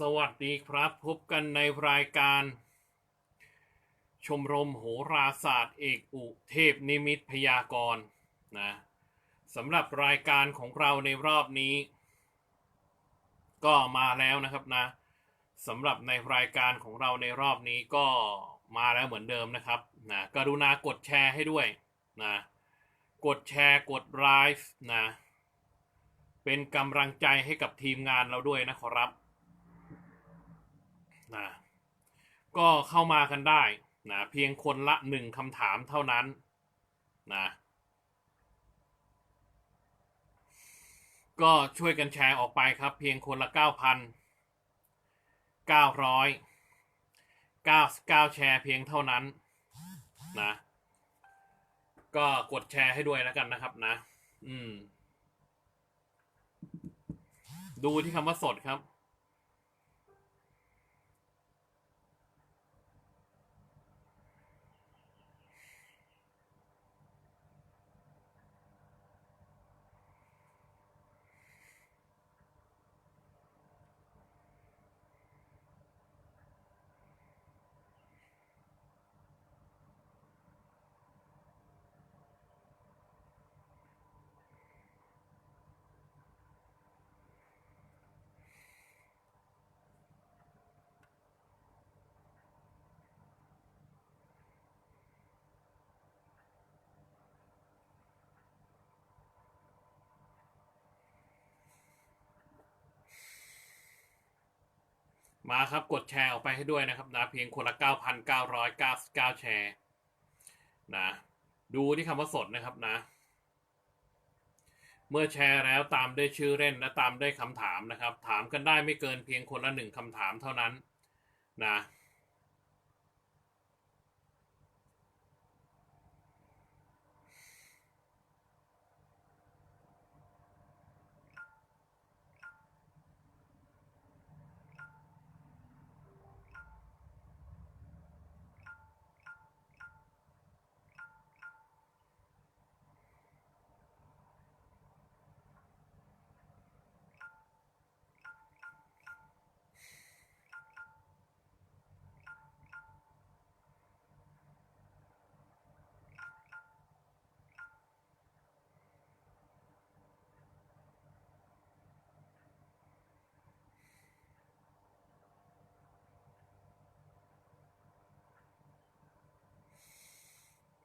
สวัสดีครับ พบกันในรายการ ชมรมโหราศาสตร์เอกอุเทพนิมิตพยากรณ์นะสำหรับรายการของเราในรอบนี้ ก็มาแล้วนะครับนะสำหรับในรายการของเราในรอบนี้ก็มาแล้วเหมือนเดิมนะครับนะกรุณากดแชร์ให้ด้วยนะกดแชร์กดไลฟ์นะเป็นกำลังใจให้กับทีมงานเราด้วยนะขอรับ นะก็เข้ามากันได้นะเพียงคนละหนึ่งคำถามเท่านั้นนะก็ช่วยกันแชร์ออกไปครับ เพียงคนละเก้าพันเก้าร้อยเก้าเก้าแชร์เพียงเท่านั้นนะก็กดแชร์ให้ด้วยแล้วกันนะครับนะ อืม ดูที่คำว่าสดครับ มาครับกดแชร์ออกไปให้ด้วยนะครับนะเพียงคนละ 9,999 แชร์นะดูที่คำว่าสดนะครับนะ เมื่อแชร์แล้วตามด้วยชื่อเล่นและตามด้วยคำถามนะครับ ถามกันได้ไม่เกินเพียงคนละหนึ่งคำถามเท่านั้นนะ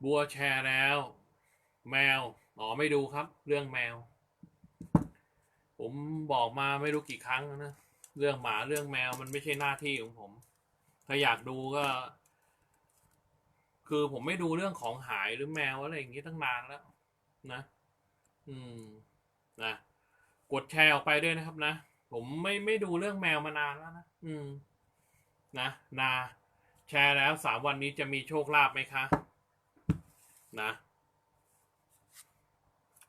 บัวแชร์แล้ว แมวอ๋อไม่ดูครับ เรื่องแมว ผมบอกมาไม่รู้กี่ครั้งนะเรื่องหมาเรื่องแมวมันไม่ใช่หน้าที่ของผม ถ้าอยากดูก็ คือผมไม่ดูเรื่องของหายหรือแมวอะไรอย่างนี้ตั้งนานแล้ว นะ อืมนะกดแชร์ออกไปด้วยนะครับนะผมไม่ไม่ดูเรื่องแมวมานานแล้วนะอืม นะ นา แชร์แล้วสามวันนี้จะมีโชคลาภไหมคะ นะ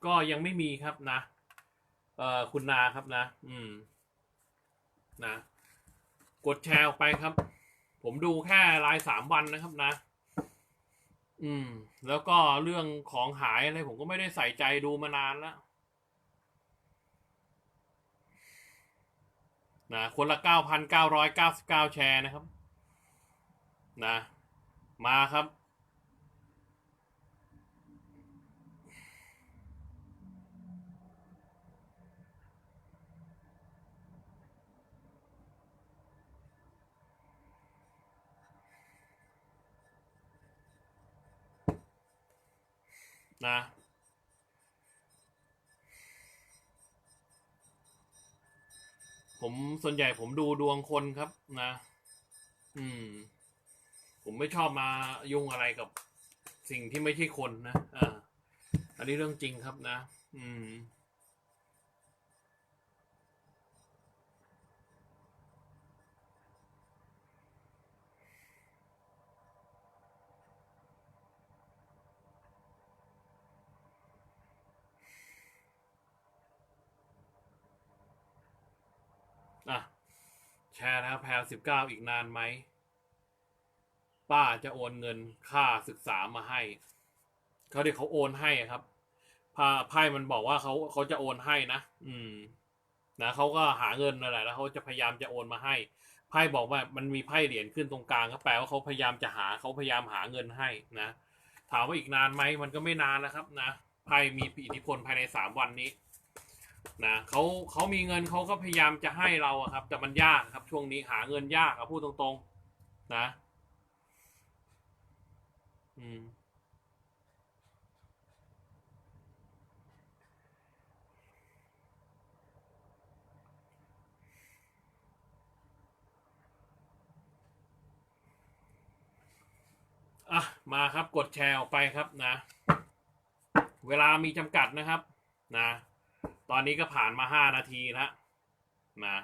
ก็ยังไม่มีครับนะ เอ่อคุณนาครับนะ อืม นะ กดแชร์ออกไปครับ ผมดูแค่รายสามวันนะครับนะ อืม แล้วก็เรื่องของหายอะไรผมก็ไม่ได้ใส่ใจดูมานานแล้วนะคนละเก้าพันเก้าร้อยเก้าสิบเก้าแชร์นะครับ นะ มาครับ นะผมส่วนใหญ่ผมดูดวงคนครับนะ อืม ผมไม่ชอบมายุ่งอะไรกับสิ่งที่ไม่ใช่คนนะ อ่า อันนี้เรื่องจริงครับนะ อืม ร์แล้วแพลสิบเก้าอีกนานไหม ป้าจะโอนเงินค่าศึกษามาให้ เขาเดี๋ยวเขาโอนให้ครับพาไพ่มันบอกว่าเขาเขาจะโอนให้นะ อืม นะเขาก็หาเงินนั่นและแล้วเขาจะพยายามจะโอนมาให้ ไพ่บอกว่ามันมีไพ่เหรียญขึ้นตรงกลางก็แปลว่าเขาพยายามจะหาเขาพยายามหาเงินให้นะ ถามว่าอีกนานไหมมันก็ไม่นานนะครับ นะ ไพ่มีอิทธิพลภายในสามวันนี้ นะเขาเขามีเงินเขาก็พยายามจะให้เราอะครับ แต่มันยากครับช่วงนี้หาเงินยากอะพูดตรงๆ นะ อืมอะมาครับกดแชร์ออกไปครับนะ เวลามีจำกัดนะครับ นะ ตอนนี้ก็ผ่านมาห้านาทีแล้วนะ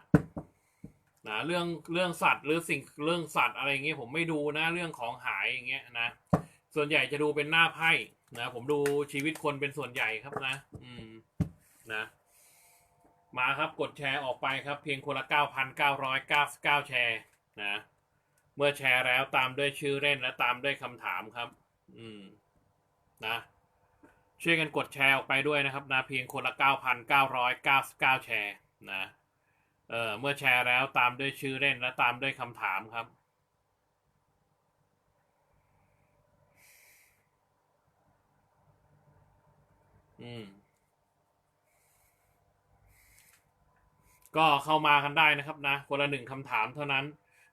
นะเรื่องเรื่องสัตว์หรือสิ่งเรื่องสัตว์อะไรเงี้ยผมไม่ดูนะเรื่องของหายอย่างเงี้ยนะส่วนใหญ่จะดูเป็นหน้าไพ่นะผมดูชีวิตคนเป็นส่วนใหญ่ครับนะ อืมนะ มาครับกดแชร์ออกไปครับ เพียงคนละ 9,999 แชร์นะเมื่อแชร์แล้วตามด้วยชื่อเล่นและตามด้วยคำถามครับ อืม นะ ช่วยกันกดแชร์ออกไปด้วยนะครับนะเพียงคนละ 9,999 แชร์นะเออเมื่อแชร์แล้วตามด้วยชื่อเล่นและตามด้วยคำถามครับ อืม ก็เข้ามากันได้นะครับนะ คนละหนึ่งคำถามเท่านั้น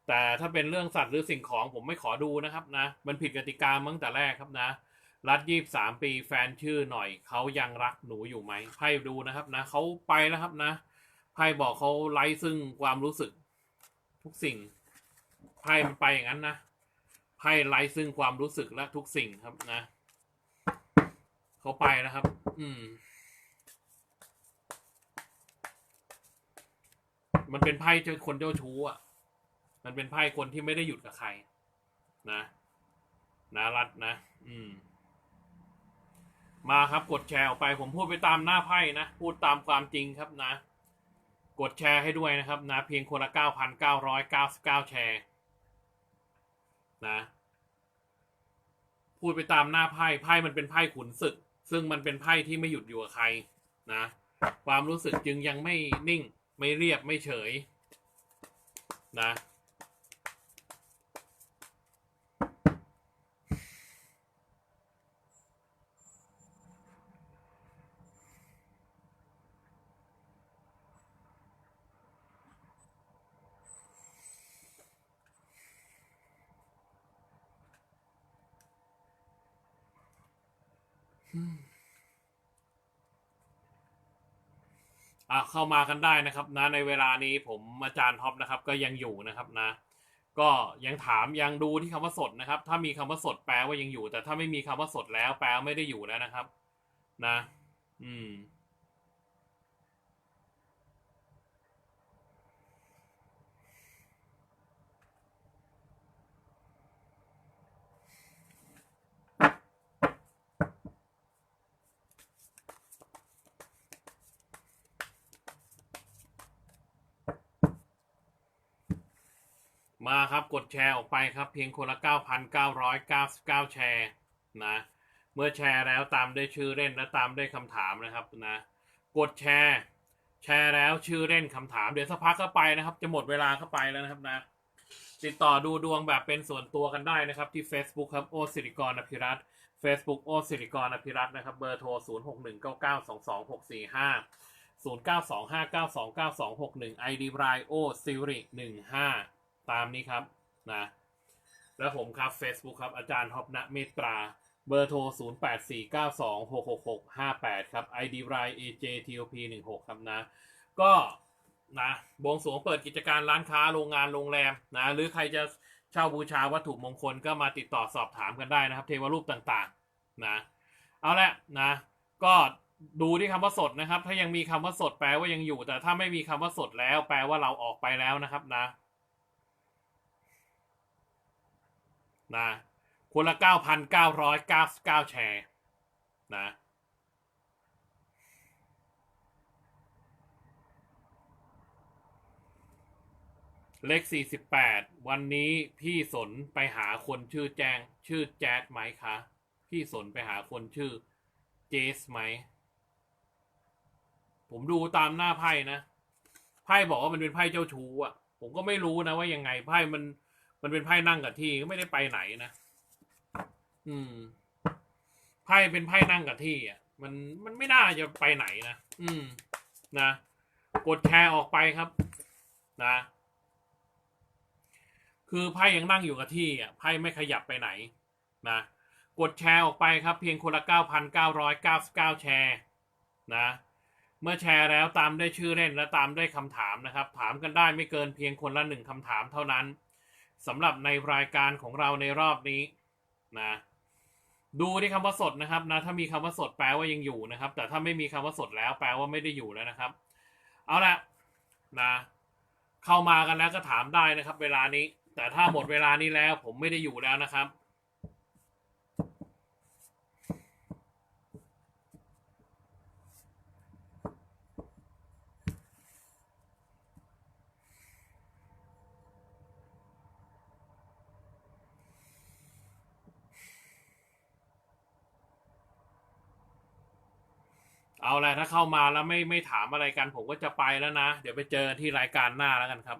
แต่ถ้าเป็นเรื่องสัตว์หรือสิ่งของผมไม่ขอดูนะครับนะ มันผิดกติกามาตั้งแต่แรกครับนะ รัฐยี่สามปีแฟนชื่อหน่อยเขายังรักหนูอยู่ไหมไพ่ดูนะครับนะเขาไปแล้วครับนะไพ่บอกเขาไร้ซึ่งความรู้สึก ทุกสิ่งไพ่มันไปอย่างนั้นนะไพ่ไร้ซึ่งความรู้สึกและทุกสิ่งครับนะเขาไปแล้วครับ อืม มันเป็นไพ่เจ้าคนเจ้าชู้อะ มันเป็นไพ่คนที่ไม่ได้หยุดกับใคร นะนะรัดนะ อืม มาครับกดแชร์ออกไปผมพูดไปตามหน้าไพ่นะ พูดตามความจริงครับนะ กดแชร์ให้ด้วยนะครับนะ เพียงคนละเก้าพันเก้าร้อยเก้าสิบเก้าแชร์นะ พูดไปตามหน้าไพ่ไพ่มันเป็นไพ่ขุนศึก ซึ่งมันเป็นไพ่ที่ไม่หยุดอยู่กับใครนะ ความรู้สึกจึงยังไม่นิ่ง ไม่เรียบไม่เฉย นะ อะเข้ามากันได้นะครับ นะ ในเวลานี้ผมอาจารย์ท็อปนะครับ ก็ยังอยู่นะครับนะ ก็ยังถามยังดูที่คำว่าสดนะครับ ถ้ามีคำว่าสดแปลว่ายังอยู่ แต่ถ้าไม่มีคำว่าสดแล้ว แปลว่าไม่ได้อยู่แล้วนะครับ นะ อืม มาครับกดแชร์ออกไปครับ เพียงคนละ 9,999 แชร์นะ เมื่อแชร์แล้วตามด้วยชื่อเล่นและตามด้วยคำถามนะครับนะ กดแชร์ แชร์แล้วชื่อเล่นคำถามเดี๋ยวสักพักก็ไปนะครับ จะหมดเวลาเข้าไปแล้วนะครับนะ ติดต่อดูดวงแบบเป็นส่วนตัวกันได้นะครับ ที่ Facebook ครับโอสิริกรอภิรัต Facebook โอสิริกรอภิรัตนะครับ เบอร์โทร 0 6 1 9 9 2 2 6 4 5 0 9 2 5 9 2 9 2 6 1 ID บรายโอซิริ15 ตามนี้ครับนะแล้วผมครับ Facebook ครับ อาจารย์ท็อปณเมตรา เบอร์โทร 0 8 4 9 2 6 6 6 5 8 ครับ ID รา AJTOP 1 6 ครับนะ ก็นะบวงสวงเปิดกิจการร้านค้าโรงงานโรงแรมนะ หรือใครจะเช่าบูชาวัตถุมงคลก็มาติดต่อสอบถามกันได้นะครับ เทวรูปต่างๆ นะ เอาละนะ ก็ดูที่คำว่าสดนะครับ ถ้ายังมีคำว่าสดแปลว่ายังอยู่ แต่ถ้าไม่มีคำว่าสดแล้ว แปลว่าเราออกไปแล้วนะครับนะ นะคนละเก้าพันเก้าร้อยเก้าเก้าแชร์นะเลขสี่สิบแปดวันนี้พี่สนไปหาคนชื่อแจงชื่อแจ๊ดไหมคะ พี่สนไปหาคนชื่อเจสไหม ผมดูตามหน้าไพ่นะ ไพ่บอกว่ามันเป็นไพ่เจ้าชู้อะ ผมก็ไม่รู้นะว่ายังไงไพ่มัน มันเป็นไพ่นั่งกับที่ก็ไม่ได้ไปไหนนะ อืม ไพ่เป็นไพ่นั่งกับที่อะ มันมันไม่น่าจะไปไหนนะ อืม นะ กดแชร์ออกไปครับ นะ คือไพ่ยังนั่งอยู่กับที่อะ ไพ่ไม่ขยับไปไหน นะ กดแชร์ออกไปครับ เพียงคนละ9,999แชร์ นะเมื่อแชร์แล้วตามได้ชื่อเล่นและตามได้คำถามนะครับ ถามกันได้ไม่เกินเพียงคนละหนึ่งคำถามเท่านั้น สำหรับในรายการของเราในรอบนี้นะดูที่คำว่าสดนะครับนะถ้ามีคำว่าสดแปลว่ายังอยู่นะครับ แต่ถ้าไม่มีคำว่าสดแล้วแปลว่าไม่ได้อยู่แล้วนะครับ เอาละนะเข้ามากันแล้วก็ถามได้นะครับ เวลานี้ แต่ถ้าหมดเวลานี้แล้วผมไม่ได้อยู่แล้วนะครับ เอาละถ้าเข้ามาแล้วไม่ไม่ถามอะไรกัน ผมก็จะไปแล้วนะ เดี๋ยวไปเจอที่รายการหน้าแล้วกันครับ